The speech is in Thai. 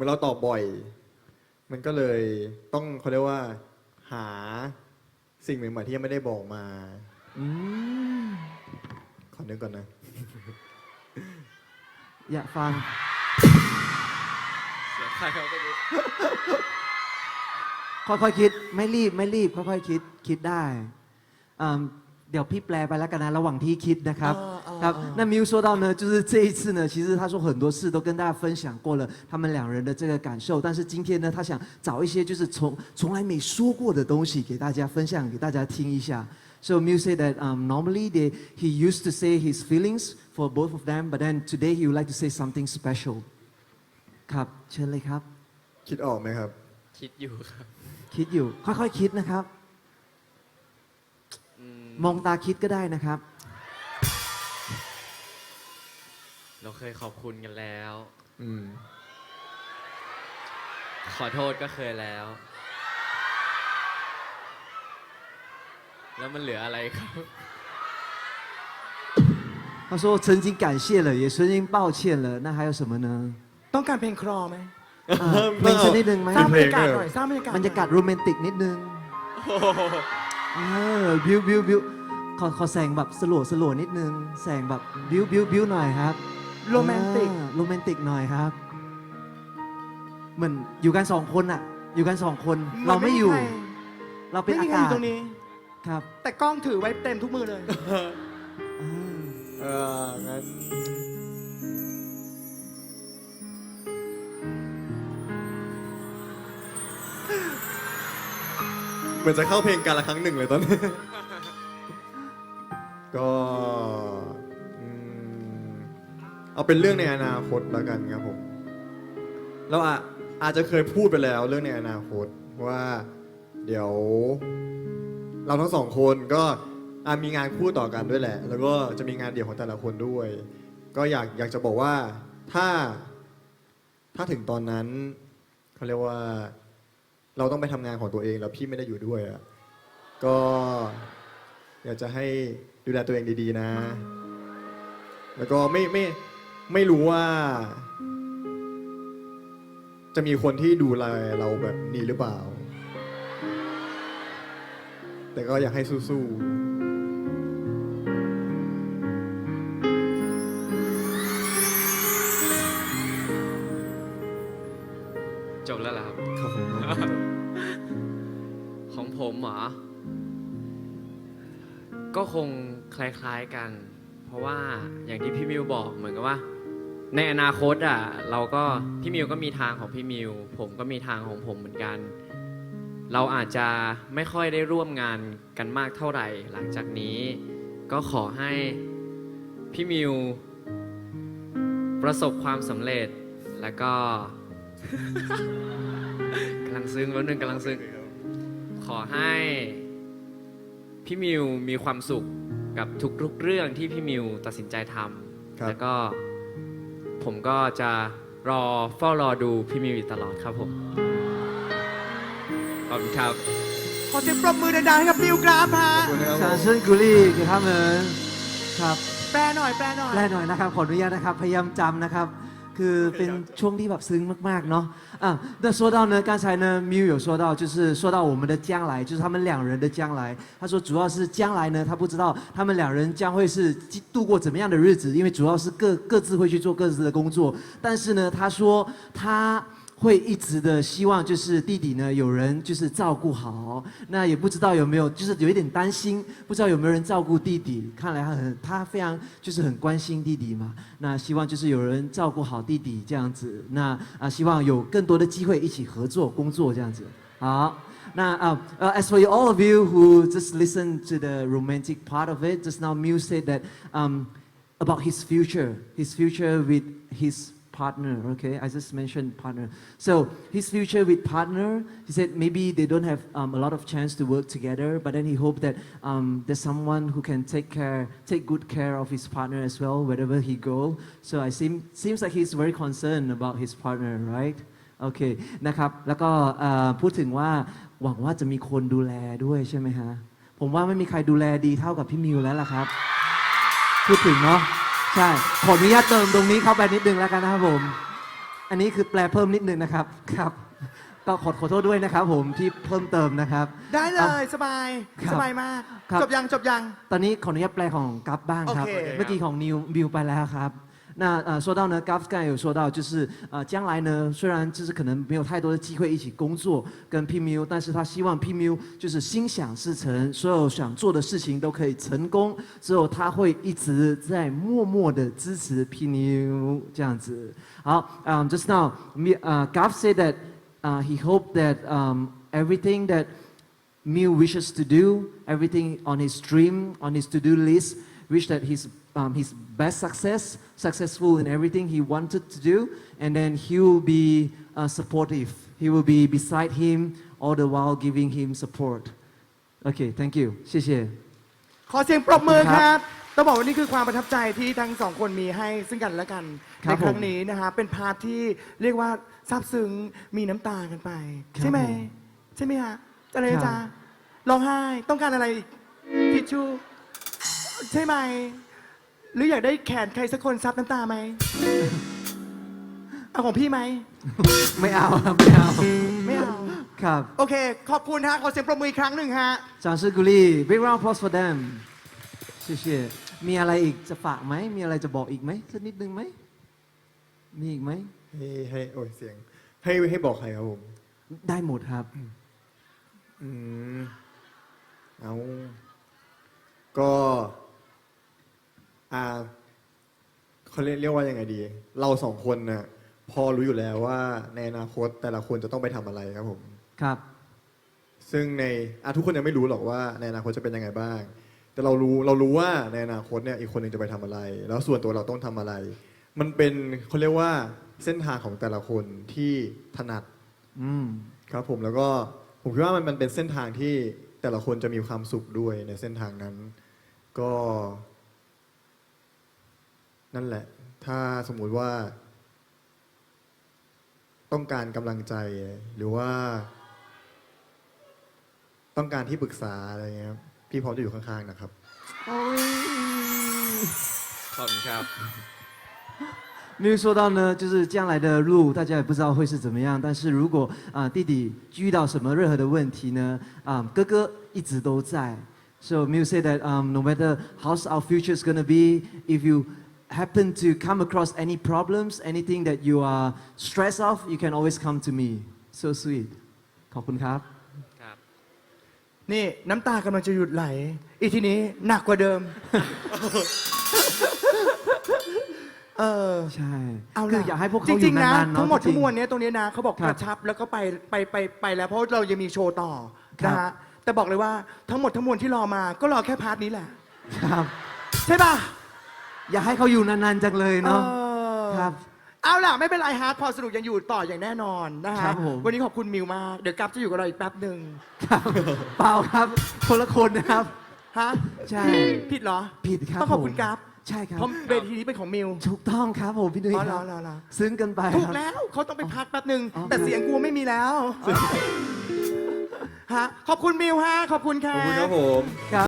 มือนเราตอบบ่อย มันก็เลยต้องเขาเรียกว่า หาสิ่งใหม่ๆที่ยังไม่ได้บอกมาอืมขอนึกก่อนนะ อยากฟัง เสียงใครเขาก็รู้ค่อยๆคิด ไม่รีบไม่รีบค่อยๆคิดคิดได้อืม เดี๋ยวพี่แปลไปแล้วกันนะ ระหว่างที่คิดนะครับ อ่าอ่า ครับ อ่า 那 Miu 说到呢，就是这一次呢，其实他说很多事都跟大家分享过了他们两人的这个感受，但是今天呢，他想找一些就是从从来没说过的东西给大家分享，给大家听一下。So Miu said that um, normally they, he used to say his feelings for both of them, but then today he would like to say something special. ครับ เชิญเลยครับ คิดออกไหมครับ คิดอยู่ครับ คิดอยู่ ค่อยๆคิดนะครับ อื ม มองตาคิดก็ได้นะครับ เราเคยขอบคุณกันแล้ว อืม ขอโทษก็เคยแล้ว แล้วมันเหลืออะไรครับ 他说曾经感谢了，也曾经抱歉了，那还有什么呢？ ต้องการเพลงคลอไหม อ่าเพลงสักนิดนึงไหม สร้างบรร เพลง ยากาศ ด้วย หน่อยสร้างบรรยากาศ บรรยากาศ หน่อ โรแมนติกนิดนึง เออบิวบิวบิวขอขอแสงแบบสลัวสลัวนิดนึง แสงแบบบิวบิวบิวหน่อยครับโรแมนติก อ่าโรแมนติกหน่อยครับ เหมือนอยู่กันสองคนอะอยู่กันสองคน เราไม่อยู่ เราเป็นไม่อามีใครกาอศยู่ตรงนี้ ครับแต่กล้องถือไว้เต็มทุกมือเลยอ่าเอองั้น เหมือนจะเข้าเพลงการละครั้งหนึ่งเลยตอนนี้ ก็อืมเอาเป็นเรื่องในอนาคตแล้วกันครับผมเราอะอาจจะเคยพูดไปแล้วเรื่องในอนาคตว่าเดี๋ยว เราทั้งสองคนก็อะมีงานคู่ต่อกันด้วยแหละ แล้วก็จะมีงานเดี่ยวของแต่ละคนด้วย ก็อยากอยากจะบอกว่าถ้า ถ้าถึงตอนนั้นเขาเรียกว่า เราต้องไปทำงานของตัวเองแล้วพี่ไม่ได้อยู่ด้วยอะก็อยากจะให้ดูแลตัวเองดีๆนะ แล้วก็ไม่ไม่ไม่รู้ว่า จะมีคนที่ดูแลเราแบบนี้หรือเปล่า แต่ก็อยากให้สู้ๆจบแล้วเหรอครับ เหรอ ก็คงคล้ายๆกัน เพราะว่าอย่างที่พี่มิวบอกเหมือนกับว่า ในอนาคตอะเราก็พี่มิวก็มีทางของพี่มิว ผมก็มีทางของผมเหมือนกัน เราอาจจะไม่ค่อยได้ร่วมงานกันมากเท่าไหร่ หลังจากนี้ ก็ขอให้พี่มิว ประสบความสำเร็จแล้วก็กำลังซึ้งแล้วนึงกำลังซึ้ง ขอให้พี่มิวมีความสุขกับทุกๆเรื่องที่พี่มิวตัดสินใจทำแล้วก็ผมก็จะรอเฝ้ารอดูพี่มิวอยู่ตลอดครับผม ขอบคุณครับ ขอเสียงปรบมือดังๆให้กับมิวกราฟฮะ ขอบคุนะคนกุลี่คือท่าเมินครับ แปลหน่อย แปลหน่อย แปลหน่อยนะครับ ขออนุญาตนะครับ พยายามจำนะครับ คือเป็นช่วงที่แบบซึ้งมากๆเนาะอ่ะ那说到呢，刚才呢，Miu 有说到，就是说到我们的将来，就是他们两人的将来。他说主要是将来呢，他不知道他们两人将会是度过怎么样的日子，因为主要是各各自会去做各自的工作。但是呢，他说他。 会一直的希望，就是弟弟呢有人就是照顾好，那也不知道有没有，就是有一点担心，不知道有没有人照顾弟弟。看来他很他非常就是很关心弟弟嘛，那希望就是有人照顾好弟弟这样子，那啊希望有更多的机会一起合作工作这样子。好，那啊呃、as for you, all of you who just listen to the romantic part of it, just now Mew said that um, about his future, his future with his partner okay i just mentioned partner so his future with partner he said maybe they don't have um, a lot of chance to work together but then he hoped that um, there's someone who can take care take good care of his partner as well wherever he go so i seem seems like he's very concerned about his partner right โอเคนะครับ แล้วก็เอ่อพูดถึงว่าหวังว่าจะมีคนดูแลด้วยใช่ไหมฮะ ผมว่าไม่มีใครดูแลดีเท่ากับพี่มิวแล้วล่ะครับ พูดถึงเนาะ ใช่ ขออนุญาตเติมตรงนี้เข้าไปนิดนึงแล้วกันนะครับผม อันนี้คือแปลเพิ่มนิดนึงนะครับ ครับ ก็ขอขอโทษด้วยนะครับผมที่เพิ่มเติมนะครับ ได้เลอะยสบายครับสบายมาก ครับ จบยังจบยัง ตอนนี้ขออนุญาตแปลของกัฟบ้างครับ โอเค เมื่อกี้ของนิวบิวไปแล้วครับ 那呃，说到呢 g a f 刚才有说到，就是呃，将来呢，虽然就是可能没有太多的机会一起工作跟 PMU，但是他希望 PMU 就是心想事成，所有想做的事情都可以成功。之后他会一直在默默的支持 PMU 这样子。好，um, just now, me, uh, Gav said that uh, he hoped that um, everything that Mew wishes to do, everything on his dream, on his to-do list, wish that he's um, his best success, successful in everything he wanted to do, and then he will be uh, supportive. He will be beside him all the while giving him support. Okay, thank you. 谢谢。ขอเสียงปรบมือขอบคุณคครัรับบต้องบอกว่านี่คือความประทับใจที่ทั้งสองคนมีให้ซึ่งกันและกันครัในบครั้งผมนี้นะฮะเป็นพาร์ทที่เรียกว่าซาบซึ้งมีน้ำตากันไปครับใช่ไหมผมใช่ไหมฮะอะไรครันะบจ๊ะร้องไห้ต้องการอะไรอีกทิชชู่ใช่ไหม หรืออยากได้แขนใครสักคนซับน้ำตาไหม เอาของพี่ไหม ไม่เอาครับไม่เอาไม่เอา ครับโอเค ขอบคุณฮะ ขอเสียงปรบมืออีกครั้งหนึ่งฮะ จางซือกุลี่ big round applause for them เชียมีอะไรอีกจะฝากไหม มีอะไรจะบอกอีกไหมสักนิดนึงไหม มีอีกไหม ให้ให้โอ้ยเสียง ให้ให้บอกใครครับผมได้หมดครับ อืมเอา ก็ อ่าเขาเรียกเรียกว่ายังไงดี เราสองคนน่ะพอรู้อยู่แล้วว่าในอนาคตแต่ละคนจะต้องไปทำอะไรครับผม ครับ ซึ่งในอะทุกคนยังไม่รู้หรอกว่าในอนาคตจะเป็นยังไงบ้าง แต่เรารู้เรารู้ว่าในอนาคตเนี่ยอีกคนหนึ่งจะไปทำอะไร แล้วส่วนตัวเราต้องทำอะไร มันเป็นเขาเรียกว่าเส้นทางของแต่ละคนที่ถนัด อืม ครับผมแล้วก็ผมคิดว่ามันมันเป็นเส้นทางที่แต่ละคนจะมีความสุขด้วยในเส้นทางนั้น ก็ นั่นแหละ ถ้าสมมุติว่า ต้องการกำลังใจหรือว่า ต้องการที่ปรึกษาอะไรเงี้ยพี่พร้อมจะอยู่ข้างๆนะครับขอบคุณครับ没有说到呢，就是将来的路，大家也不知道会是怎么样。但是如果啊、呃、弟弟遇到什么任何的问题呢，啊、呃、哥哥一直都在。So Mew say that um, no matter how's our future is gonna be, if you happen to come across any problems, anything that you are stressed of, you can always come to me. So sweet. ขอบคุณครับ ครับ นี่น้ำตากำลังจะหยุดไหล อีทีนี้หนักกว่าเดิม เออ ใช่เอาคืล่ะออยากให้พวกจเขาอริยู่งๆนะนานๆเนาะทั้งหมดจริทั้งงๆมวลเนี้ยตรงนี้นะเขาบอกครักบระชับแล้วก็ไปไปไปไปแล้วเพราะเรายังมีโชว์ต่อครับ นะฮะแต่บอกเลยว่าทั้งหมดทั้งมวลที่รอมาก็รอแค่พาร์ทนี้แหละ ครับ ใช่ป่ะ อยากให้เขาอยู่นานๆจังเลยเนาะเออครับเอาล่ะ ไม่เป็นไรฮาร์ดพอสนุกยังอยู่ต่ออย่างแน่นอนนะครัฮะบผม วันนี้ขอบคุณมิวมาก เดี๋ยวกลับจะอยู่กับเราอีกแป๊บหนึ่งครับเปล่าครับ คนละคนนะครับ ฮะใช่ ผิดเหรอผิดครับต้องขอบคุณผมกราฟใช่ครับ เพราะเวทีนี้เป็นของมิวถูกต้องครับผมพี่นุ้ยอ๋อคเหรรัอบเหรอเหรอซึ้งกันไปถูกครับ แล้วเขาต้องไปพักแป๊บหนึ่งอ๋อ แต่เสียงกูไม่มีแล้วฮะขอบคุณมิวฮะขอบคุณค่ะ ขอบคุณครับผมครับ